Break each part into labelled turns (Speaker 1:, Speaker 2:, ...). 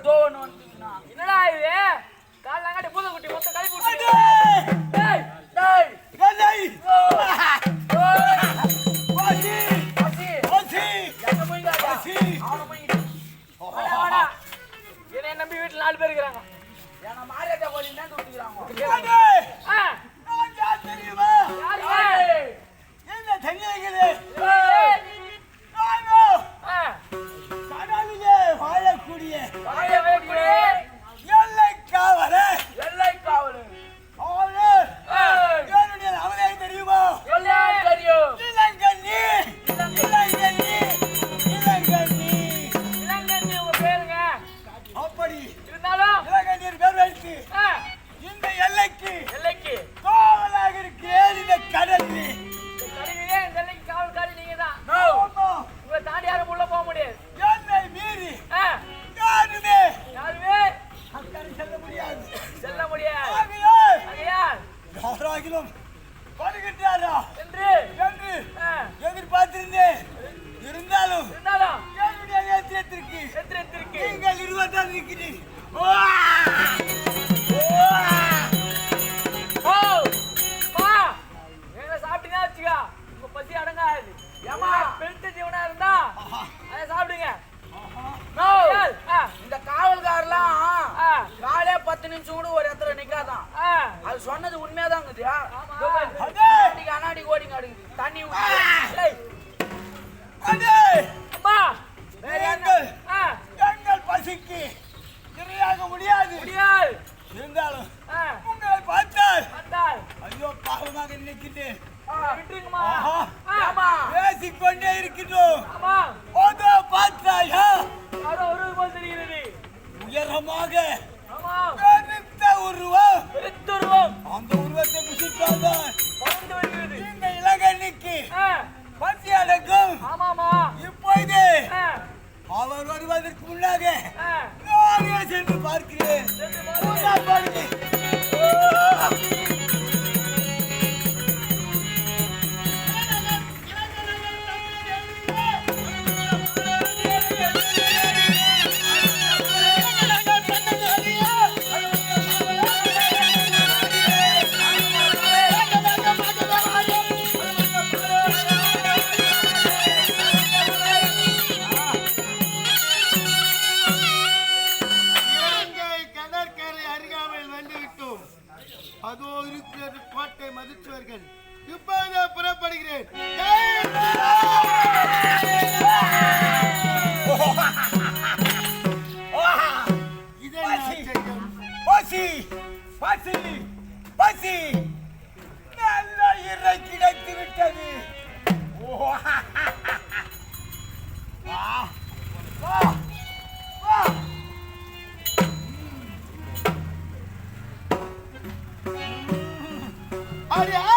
Speaker 1: தோ
Speaker 2: ஒன்று
Speaker 1: வந்துட்டீங்கன்னா என்னடா இது?
Speaker 2: காலாங்காட்டி பூதக்குட்டி
Speaker 1: மொத்தம் கழிப்பு டேய்
Speaker 2: டேய் டேய் என்ன?
Speaker 1: நம்பி
Speaker 2: வீட்டுல
Speaker 1: நாலு பேர்
Speaker 2: இருக்கிறாங்க.
Speaker 1: என்ன
Speaker 3: மாரியத்தை கோழி தான் கொடுத்துக்கிறாங்க தெரியுமா?
Speaker 2: என்ன
Speaker 3: தெரியுது வைக்கூடிய வாய
Speaker 2: வைக்கூடிய
Speaker 1: போகுது
Speaker 3: அண்ணாடிக்கு அண்ணாடிக்கு ஓடிங்க அடுக்குது தண்ணி
Speaker 2: அம்மா.
Speaker 1: எங்கள் எங்கள் பசிக்கு இரையாக முடியாது.
Speaker 2: முடியாது.
Speaker 1: இருந்தாலும் உங்களை பார்த்தால்
Speaker 2: பார்த்தால்.
Speaker 1: ஐயோ பாவமாக
Speaker 2: நினைக்கிட்டு விட்டுருங்கம்மா.
Speaker 1: பேசிக்கொண்டே இருக்கின்றோம்.
Speaker 2: ஆமா.
Speaker 1: வருவதற்கு முன்னாக சென்று பார்க்கிறேன். 아니야.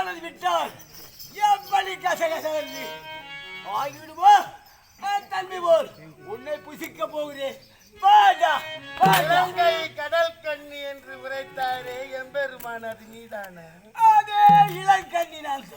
Speaker 1: காணது விட்டால் எப்படி கசகசகி ஆகிவிடுவோ தம்பி போல். உன்னை புசிக்க போகிறேன்.
Speaker 4: இலங்கை கடல் கண்ணி என்று உரைத்தாரே எம்பெருமான் அது நீதான?
Speaker 1: அதே இளங்கண்ணி நான்